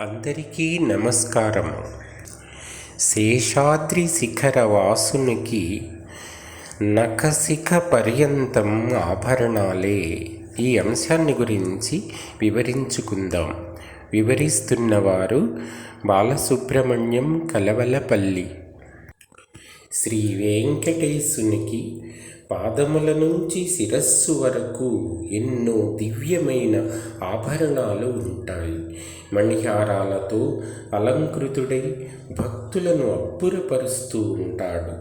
అందరికీ నమస్కారం శేషాద్రి శిఖర వాసునికి నఖశిఖ పర్యంతం ఆభరణాలే. ఈ అంశాన్ని గురించి వివరించుకుందాం. వివరిస్తున్నవారు బాలసుబ్రహ్మణ్యం కలవలపల్లి. శ్రీ వెంకటేశునికి పాదముల నుంచి శిరస్సు వరకు ఎన్నో దివ్యమైన ఆభరణాలు ఉంటాయి. మణిహారాలతో అలంకృతుడై భక్తులను అబ్బురపరుస్తూ ఉంటాడు.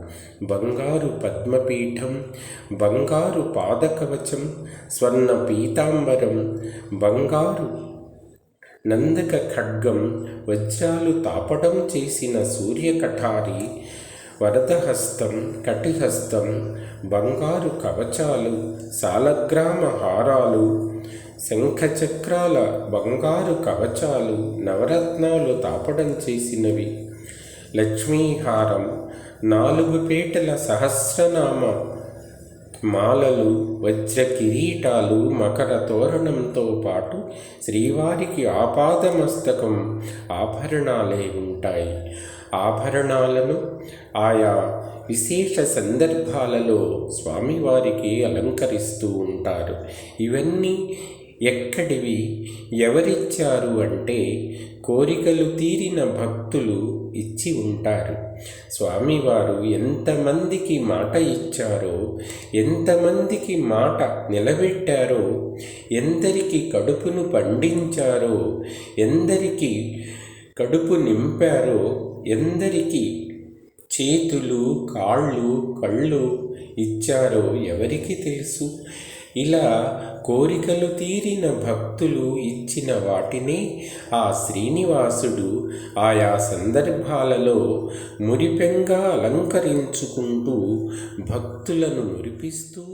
బంగారు పద్మపీఠం బంగారు పాదకవచం స్వర్ణ పీతాంబరం బంగారు నందక ఖడ్గం వజ్రాలు తాపడం చేసిన సూర్యకఠారి వరదహస్తం కటిహస్తం బంగారు కవచాలు సాలగ్రామ హారాలు శంఖచక్రాల బంగారు కవచాలు నవరత్నాలు తాపడం చేసినవి. లక్ష్మీహారం నాలుగు పేటల సహస్రనామ మాలలు వజ్ర కిరీటాలు మకర తోరణంతో పాటు శ్రీవారికి ఆపాదమస్తకం ఆభరణాలే ఉంటాయి. ఆభరణాలను ఆయా విశేష సందర్భాలలో స్వామివారికి అలంకరిస్తూ ఉంటారు. ఇవన్నీ ఎక్కడివి? ఎవరిచ్చారు అంటే కోరికలు తీరిన భక్తులు ఇచ్చి ఉంటారు. స్వామివారు ఎంతమందికి మాట ఇచ్చారో ఎంతమందికి మాట నిలబెట్టారో ఎందరికి కడుపును పండించారో ఎందరికి కడుపు నింపారో ఎందరికి చేతులు కాళ్ళు కళ్ళు ఇచ్చారో ఎవరికి తెలుసు? ఇలా కోరికలు తీరిన భక్తులు ఇచ్చిన వాటిని ఆ శ్రీనివాసుడు ఆయా సందర్భాలలో మురిపెంగా అలంకరించుకుంటూ భక్తులను మురిపిస్తూ